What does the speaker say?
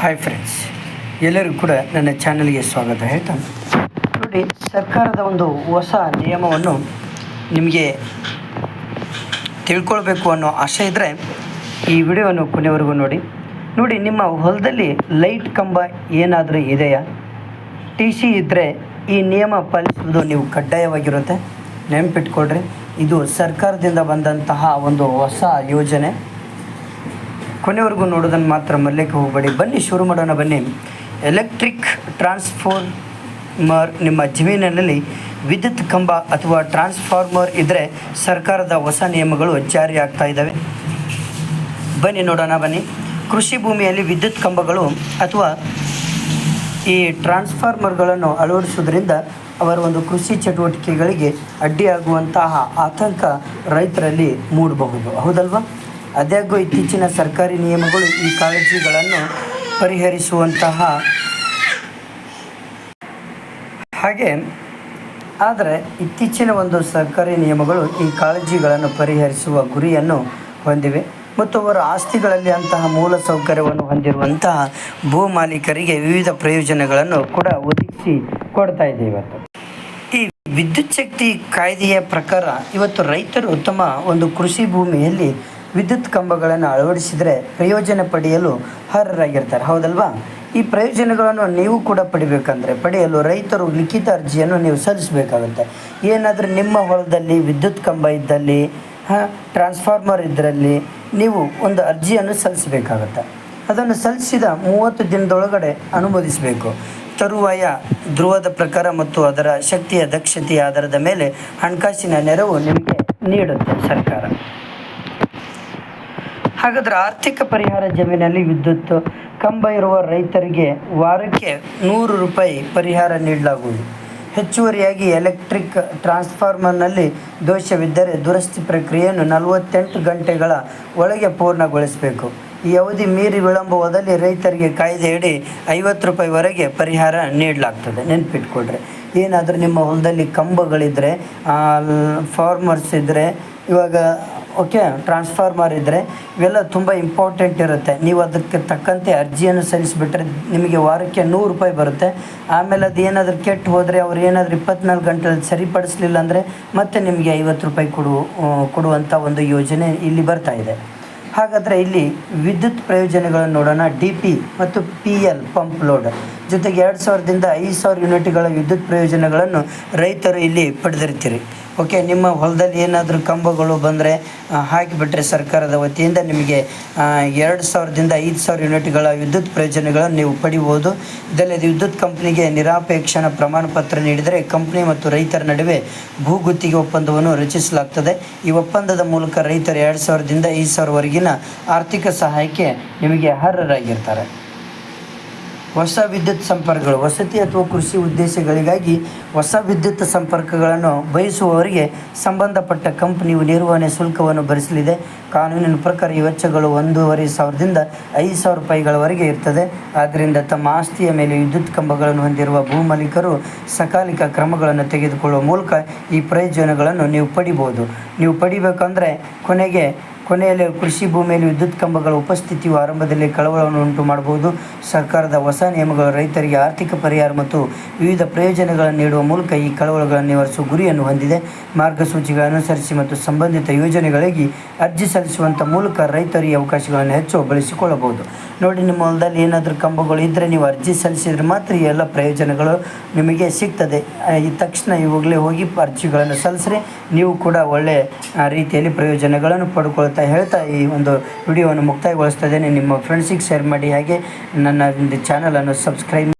Hi friends ಎಲ್ಲರಿಗೂ ಕೂಡ ನನ್ನ ಚಾನಲ್ಗೆ ಸ್ವಾಗತ. ಹೇಳ್ತಾ ನೋಡಿ, ಸರ್ಕಾರದ ಒಂದು ಹೊಸ ನಿಯಮವನ್ನು ನಿಮಗೆ ತಿಳ್ಕೊಳ್ಬೇಕು ಅನ್ನೋ ಆಸೆ ಇದ್ದರೆ ಈ ವಿಡಿಯೋವನ್ನು ಕೊನೆವರೆಗೂ ನೋಡಿ. ನೋಡಿ, ನಿಮ್ಮ ಹೊಲದಲ್ಲಿ ಲೈಟ್ ಕಂಬ ಏನಾದರೂ ಇದೆಯಾ? ಟಿ ಸಿ ಇದ್ದರೆ ಈ ನಿಯಮ ಪಾಲಿಸುವುದು ನೀವು ಕಡ್ಡಾಯವಾಗಿರುತ್ತೆ. ನೆನಪಿಟ್ಕೊಳ್ರಿ, ಇದು ಸರ್ಕಾರದಿಂದ ಬಂದಂತಹ ಒಂದು ಹೊಸ ಯೋಜನೆ. ಕೊನೆವರೆಗೂ ನೋಡೋದನ್ನು ಮಾತ್ರ ಮಲ್ಲಕ್ಕೆ ಹೋಗಬೇಡಿ. ಬನ್ನಿ, ಶುರು ಮಾಡೋಣ ಬನ್ನಿ. ಎಲೆಕ್ಟ್ರಿಕ್ ಟ್ರಾನ್ಸ್ಫಾರ್ಮರ್ ನಿಮ್ಮ ಜಮೀನಿನಲ್ಲಿ ವಿದ್ಯುತ್ ಕಂಬ ಅಥವಾ ಟ್ರಾನ್ಸ್ಫಾರ್ಮರ್ ಇದ್ದರೆ ಸರ್ಕಾರದ ಹೊಸ ನಿಯಮಗಳು ಜಾರಿಯಾಗ್ತಾ ಇದ್ದಾವೆ. ಬನ್ನಿ, ನೋಡೋಣ ಬನ್ನಿ. ಕೃಷಿ ಭೂಮಿಯಲ್ಲಿ ವಿದ್ಯುತ್ ಕಂಬಗಳು ಅಥವಾ ಈ ಟ್ರಾನ್ಸ್ಫಾರ್ಮರ್ಗಳನ್ನು ಅಳವಡಿಸುವುದರಿಂದ ಅವರ ಒಂದು ಕೃಷಿ ಚಟುವಟಿಕೆಗಳಿಗೆ ಅಡ್ಡಿಯಾಗುವಂತಹ ಆತಂಕ ರೈತರಲ್ಲಿ ಮೂಡಬಹುದು. ಹೌದಲ್ವಾ? ಅದಾಗೂ ಇತ್ತೀಚಿನ ಸರ್ಕಾರಿ ನಿಯಮಗಳು ಈ ಕಾಳಜಿಗಳನ್ನು ಪರಿಹರಿಸುವಂತಹ ಹಾಗೆ, ಆದರೆ ಇತ್ತೀಚಿನ ಒಂದು ಸರ್ಕಾರಿ ನಿಯಮಗಳು ಈ ಕಾಳಜಿಗಳನ್ನು ಪರಿಹರಿಸುವ ಗುರಿಯನ್ನು ಹೊಂದಿವೆ. ಮತ್ತು ಅವರ ಆಸ್ತಿಗಳಲ್ಲಿ ಅಂತಹ ಮೂಲ ಸೌಕರ್ಯವನ್ನು ಹೊಂದಿರುವಂತಹ ಭೂ ಮಾಲೀಕರಿಗೆ ವಿವಿಧ ಪ್ರಯೋಜನಗಳನ್ನು ಕೂಡ ಒದಗಿಸಿ ಕೊಡ್ತಾ ಇದೆ ಇವತ್ತು ಈ ವಿದ್ಯುಚ್ಛಕ್ತಿ ಕಾಯ್ದೆಯ ಪ್ರಕಾರ ಇವತ್ತು ರೈತರು ತಮ್ಮ ಒಂದು ಕೃಷಿ ಭೂಮಿಯಲ್ಲಿ ವಿದ್ಯುತ್ ಕಂಬಗಳನ್ನು ಅಳವಡಿಸಿದರೆ ಪ್ರಯೋಜನ ಪಡೆಯಲು ಅರ್ಹರಾಗಿರ್ತಾರೆ. ಹೌದಲ್ವಾ? ಈ ಪ್ರಯೋಜನಗಳನ್ನು ನೀವು ಕೂಡ ಪಡಿಬೇಕಂದ್ರೆ ಪಡೆಯಲು ರೈತರು ಲಿಖಿತ ಅರ್ಜಿಯನ್ನು ನೀವು ಸಲ್ಲಿಸಬೇಕಾಗುತ್ತೆ. ಏನಾದರೂ ನಿಮ್ಮ ಹೊಲದಲ್ಲಿ ವಿದ್ಯುತ್ ಕಂಬ ಇದ್ದಲ್ಲಿ ಟ್ರಾನ್ಸ್ಫಾರ್ಮರ್ ಇದರಲ್ಲಿ ನೀವು ಒಂದು ಅರ್ಜಿಯನ್ನು ಸಲ್ಲಿಸಬೇಕಾಗತ್ತೆ. ಅದನ್ನು ಸಲ್ಲಿಸಿದ ಮೂವತ್ತು ದಿನದೊಳಗಡೆ ಅನುಮೋದಿಸಬೇಕು. ತರುವಾಯ ಧ್ರುವದ ಪ್ರಕಾರ ಮತ್ತು ಅದರ ಶಕ್ತಿಯ ದಕ್ಷತೆಯ ಆಧಾರದ ಮೇಲೆ ಹಣಕಾಸಿನ ನೆರವು ನಿಮಗೆ ನೀಡುತ್ತೆ ಸರ್ಕಾರ. ಹಾಗಾದ್ರೆ ಆರ್ಥಿಕ ಪರಿಹಾರ ಜಮೀನಲ್ಲಿ ವಿದ್ಯುತ್ ಕಂಬ ಇರುವ ರೈತರಿಗೆ ವಾರಕ್ಕೆ ನೂರು ರೂಪಾಯಿ ಪರಿಹಾರ ನೀಡಲಾಗುವುದು. ಹೆಚ್ಚುವರಿಯಾಗಿ ಎಲೆಕ್ಟ್ರಿಕ್ ಟ್ರಾನ್ಸ್ಫಾರ್ಮರ್ನಲ್ಲಿ ದೋಷವಿದ್ದರೆ ದುರಸ್ತಿ ಪ್ರಕ್ರಿಯೆಯನ್ನು ನಲವತ್ತೆಂಟು ಗಂಟೆಗಳ ಒಳಗೆ ಪೂರ್ಣಗೊಳಿಸಬೇಕು. ಈ ಅವಧಿ ಮೀರಿ ವಿಳಂಬವಾದಲ್ಲಿ ರೈತರಿಗೆ ಕಾಯ್ದೆಯಡಿ ಐವತ್ತು ರೂಪಾಯಿವರೆಗೆ ಪರಿಹಾರ ನೀಡಲಾಗ್ತದೆ. ನೆನ್ಪಿಟ್ಕೊಳ್ರಿ. ಏನಾದರೂ ನಿಮ್ಮ ಹೊಲದಲ್ಲಿ ಕಂಬಗಳಿದ್ದರೆ ಫಾರ್ಮರ್ಸ್ ಇದ್ದರೆ ಇವಾಗ ಓಕೆ ಟ್ರಾನ್ಸ್ಫಾರ್ಮರ್ ಇದ್ದರೆ ಇವೆಲ್ಲ ತುಂಬ ಇಂಪಾರ್ಟೆಂಟ್ ಇರುತ್ತೆ. ನೀವು ಅದಕ್ಕೆ ತಕ್ಕಂತೆ ಅರ್ಜಿಯನ್ನು ಸಲ್ಲಿಸಿಬಿಟ್ರೆ ನಿಮಗೆ ವಾರಕ್ಕೆ ನೂರು ರೂಪಾಯಿ ಬರುತ್ತೆ. ಆಮೇಲೆ ಅದು ಏನಾದರೂ ಕೆಟ್ಟು ಹೋದರೆ ಅವ್ರು ಏನಾದರೂ ಇಪ್ಪತ್ನಾಲ್ಕು ಗಂಟೆಯಲ್ಲಿ ಸರಿಪಡಿಸಲಿಲ್ಲ ಅಂದರೆ ಮತ್ತೆ ನಿಮಗೆ ಐವತ್ತು ರೂಪಾಯಿ ಕೊಡು ಕೊಡುವಂಥ ಒಂದು ಯೋಜನೆ ಇಲ್ಲಿ ಬರ್ತಾ ಇದೆ. ಹಾಗಾದರೆ ಇಲ್ಲಿ ವಿದ್ಯುತ್ ಪ್ರಯೋಜನಗಳನ್ನು ನೋಡೋಣ. ಡಿ ಪಿ ಮತ್ತು ಪಿ ಎಲ್ ಪಂಪ್ ಲೋಡ್. ಜೊತೆಗೆ ಎರಡು ಸಾವಿರದಿಂದ ಐದು ಸಾವಿರ ಯೂನಿಟ್ಗಳ ವಿದ್ಯುತ್ ಪ್ರಯೋಜನಗಳನ್ನು ರೈತರು ಇಲ್ಲಿ ಪಡೆದಿರ್ತೀರಿ. ಓಕೆ ನಿಮ್ಮ ಹೊಲದಲ್ಲಿ ಏನಾದರೂ ಕಂಬಗಳು ಬಂದರೆ ಹಾಕಿಬಿಟ್ರೆ ಸರ್ಕಾರದ ವತಿಯಿಂದ ನಿಮಗೆ ಎರಡು ಸಾವಿರದಿಂದ ಐದು ಸಾವಿರ ಯೂನಿಟ್ಗಳ ವಿದ್ಯುತ್ ಪ್ರಯೋಜನಗಳನ್ನು ನೀವು ಪಡಿಬೋದು. ಇದಲ್ಲದೆ ವಿದ್ಯುತ್ ಕಂಪ್ನಿಗೆ ನಿರಾಪೇಕ್ಷಣ ಪ್ರಮಾಣ ಪತ್ರ ನೀಡಿದರೆ ಕಂಪ್ನಿ ಮತ್ತು ರೈತರ ನಡುವೆ ಭೂಗುತ್ತಿಗೆ ಒಪ್ಪಂದವನ್ನು ರಚಿಸಲಾಗ್ತದೆ. ಈ ಒಪ್ಪಂದದ ಮೂಲಕ ರೈತರು ಎರಡು ಸಾವಿರದಿಂದ ಐದು ಸಾವಿರವರೆಗಿನ ಆರ್ಥಿಕ ಸಹಾಯಕ್ಕೆ ನಿಮಗೆ ಅರ್ಹರಾಗಿರ್ತಾರೆ. ಹೊಸ ವಿದ್ಯುತ್ ಸಂಪರ್ಕಗಳು, ವಸತಿ ಅಥವಾ ಕೃಷಿ ಉದ್ದೇಶಗಳಿಗಾಗಿ ಹೊಸ ವಿದ್ಯುತ್ ಸಂಪರ್ಕಗಳನ್ನು ಬಯಸುವವರಿಗೆ ಸಂಬಂಧಪಟ್ಟ ಕಂಪನಿಯು ನಿರ್ವಹಣೆ ಶುಲ್ಕವನ್ನು ಭರಿಸಲಿದೆ. ಕಾನೂನಿನ ಪ್ರಕಾರ ಈ ವೆಚ್ಚಗಳು ಒಂದೂವರೆ ಸಾವಿರದಿಂದ ಐದು ಸಾವಿರ ರೂಪಾಯಿಗಳವರೆಗೆ ಇರ್ತದೆ. ಆದ್ದರಿಂದ ತಮ್ಮ ಆಸ್ತಿಯ ಮೇಲೆ ವಿದ್ಯುತ್ ಕಂಬಗಳನ್ನು ಹೊಂದಿರುವ ಭೂ ಮಾಲೀಕರು ಸಕಾಲಿಕ ಕ್ರಮಗಳನ್ನು ತೆಗೆದುಕೊಳ್ಳುವ ಮೂಲಕ ಈ ಪ್ರಯೋಜನಗಳನ್ನು ನೀವು ಪಡಿಬೋದು ನೀವು ಪಡಿಬೇಕಂದ್ರೆ ಕೊನೆಗೆ ಕೊನೆಯಲ್ಲಿ ಕೃಷಿ ಭೂಮಿಯಲ್ಲಿ ವಿದ್ಯುತ್ ಕಂಬಗಳ ಉಪಸ್ಥಿತಿಯು ಆರಂಭದಲ್ಲಿ ಕಳವಳವನ್ನು ಉಂಟು ಮಾಡಬಹುದು. ಸರ್ಕಾರದ ಹೊಸ ನಿಯಮಗಳು ರೈತರಿಗೆ ಆರ್ಥಿಕ ಪರಿಹಾರ ಮತ್ತು ವಿವಿಧ ಪ್ರಯೋಜನಗಳನ್ನು ನೀಡುವ ಮೂಲಕ ಈ ಕಳವಳಗಳನ್ನು ನಿವಾರಿಸುವ ಗುರಿಯನ್ನು ಹೊಂದಿದೆ. ಮಾರ್ಗಸೂಚಿಗಳ ಅನುಸರಿಸಿ ಮತ್ತು ಸಂಬಂಧಿತ ಯೋಜನೆಗಳಿಗೆ ಅರ್ಜಿ ಸಲ್ಲಿಸುವಂಥ ಮೂಲಕ ರೈತರಿಗೆ ಅವಕಾಶಗಳನ್ನು ಹೆಚ್ಚು ಬಳಸಿಕೊಳ್ಳಬಹುದು. ನೋಡಿ, ನಿಮ್ಮ ಹೊಲದಲ್ಲಿ ಏನಾದರೂ ಕಂಬಗಳು ಇದ್ದರೆ ನೀವು ಅರ್ಜಿ ಸಲ್ಲಿಸಿದರೆ ಮಾತ್ರ ಈ ಎಲ್ಲ ಪ್ರಯೋಜನಗಳು ನಿಮಗೆ ಸಿಗ್ತದೆ. ಈ ತಕ್ಷಣ ಇವಾಗಲೇ ಹೋಗಿ ಅರ್ಜಿಗಳನ್ನು ಸಲ್ಲಿಸ್ರಿ. ನೀವು ಕೂಡ ಒಳ್ಳೆಯ ರೀತಿಯಲ್ಲಿ ಪ್ರಯೋಜನಗಳನ್ನು ಪಡ್ಕೊಳ್ತಾ ಹೇಳ್ತಾ ಈ ಒಂದು ವಿಡಿಯೋವನ್ನು ಮುಕ್ತಾಯಗೊಳಿಸ್ತಾ ಇದ್ದೇನೆ. ನಿಮ್ಮ ಫ್ರೆಂಡ್ಸಿಗೆ ಶೇರ್ ಮಾಡಿ. ಹಾಗೆ ನನ್ನ ಚಾನಲನ್ನು ಸಬ್ಸ್ಕ್ರೈಬ್